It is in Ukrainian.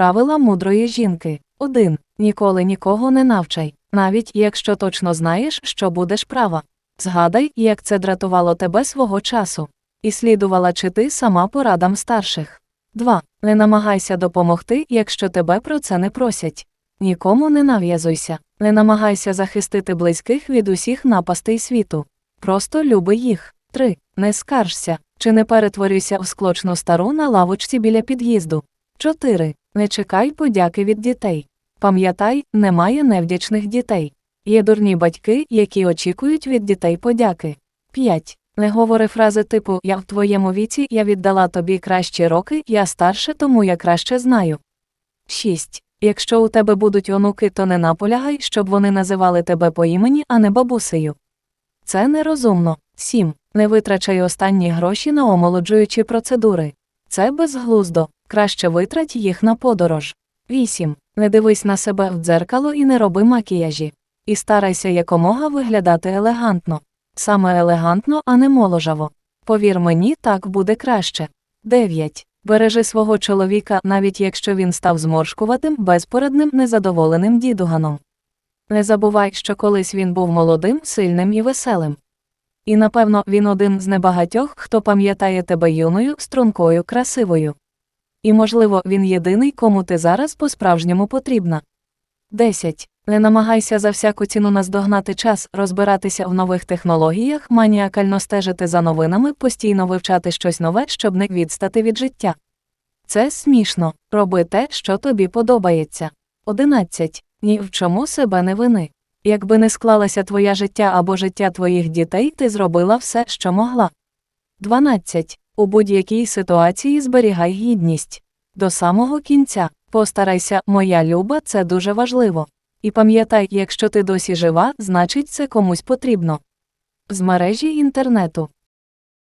Правила мудрої жінки. 1. Ніколи нікого не навчай, навіть якщо точно знаєш, що будеш права. Згадай, як це дратувало тебе свого часу. І слідувала чи ти сама порадам старших. 2. Не намагайся допомогти, якщо тебе про це не просять. Нікому не нав'язуйся, не намагайся захистити близьких від усіх напастей світу. Просто люби їх. 3. Не скаржся, чи не перетворюйся в склочну стару на лавочці біля під'їзду. 4. Не чекай подяки від дітей. Пам'ятай, немає невдячних дітей. Є дурні батьки, які очікують від дітей подяки. 5. Не говори фрази типу Я в твоєму віці, я віддала тобі кращі роки, я старше, тому я краще знаю. 6. Якщо у тебе будуть онуки, то не наполягай, щоб вони називали тебе по імені, а не бабусею. Це нерозумно. 7. Не витрачай останні гроші на омолоджуючі процедури. Це безглуздо, краще витрать їх на подорож. 8. Не дивись на себе в дзеркало і не роби макіяжі. І старайся якомога виглядати елегантно. Саме елегантно, а не моложаво. Повір мені, так буде краще. 9. Бережи свого чоловіка, навіть якщо він став зморшкуватим, безпорадним, незадоволеним дідуганом. Не забувай, що колись він був молодим, сильним і веселим. І напевно він один з небагатьох, хто пам'ятає тебе юною, стрункою, красивою. І, можливо, він єдиний, кому ти зараз по-справжньому потрібна. 10. Не намагайся за всяку ціну наздогнати час, розбиратися в нових технологіях, маніакально стежити за новинами, постійно вивчати щось нове, щоб не відстати від життя. Це смішно. Роби те, що тобі подобається. 11. Ні в чому себе не вини. Якби не склалася твоя життя або життя твоїх дітей, ти зробила все, що могла. 12. У будь-якій ситуації зберігай гідність. До самого кінця. Постарайся, моя люба, це дуже важливо. І пам'ятай, якщо ти досі жива, значить це комусь потрібно. З мережі інтернету.